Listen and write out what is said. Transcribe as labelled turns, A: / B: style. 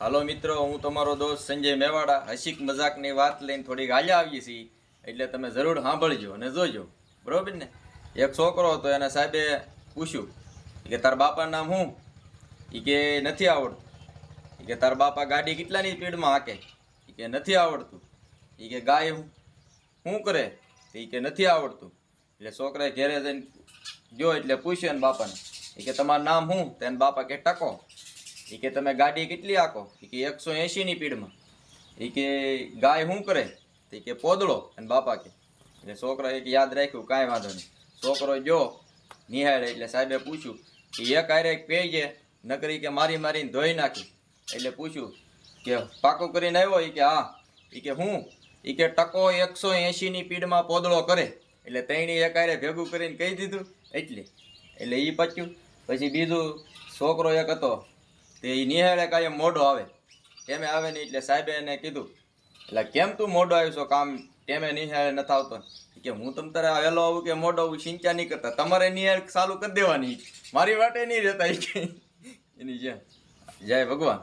A: હાલો મિત્રો, હું તમારો દોસ્ત સંજય મેવાડા, હસીક મજાકની વાત લઈને થોડીક હાલ્યા આવીએ છીએ. એટલે તમે જરૂર સાંભળજો અને જોજો. બરોબર ને? એક છોકરો હતો, એને સાહેબે પૂછ્યું કે તારા બાપાનું નામ શું? એ કે નથી આવડતું. એ કે તાર બાપા ગાડી કેટલાની સ્પીડમાં હાકે? એ કે નથી આવડતું. એ કે ગાય હું? શું કરે? એ કે નથી આવડતું. એટલે છોકરાએ ઘેરે જઈને ગયો એટલે પૂછ્યું એને બાપાને. એ કે તમારું નામ શું? તેને બાપા કે ટકો. એ કે તમે ગાડી કેટલી હાકો એ કે એકસો એંશીની પીડમાં એ કે ગાય શું કરે? ઈ કે પોદળો અને બાપા કે. એટલે છોકરા એક યાદ રાખ્યું, કાંઈ વાંધો નહીં. છોકરો જો નિહાળે એટલે સાહેબે પૂછ્યું કે એક આરે એક છે, નકરી કે મારી મારીને ધોઈ નાખી. એટલે પૂછ્યું કે પાકું કરીને આવ્યો? એ કે હા. એ કે હું? એ કે ટકો એકસો એંશીની પીડમાં પોદળો કરે. એટલે તૈણી એક આરે ભેગું કરીને કહી દીધું, એટલે. એટલે એ પચ્યું. પછી બીજું છોકરો એક હતો તે એ નિહાળે કાંઈ મોઢો આવે. ટેમે આવે નહીં એટલે સાહેબે એને કીધું, એટલે કેમ તું મોઢો આવ્યો છો? કામ ટેમે નિહાળે નથી આવતો? કે હું તમ તારે વહેલો આવું કે મોઢો આવું સિંચા નહીં કરતા. તમારે નિહાળ ચાલુ કરી દેવાની. મારી વાટે નહીં રહેતા એની જે જય ભગવાન.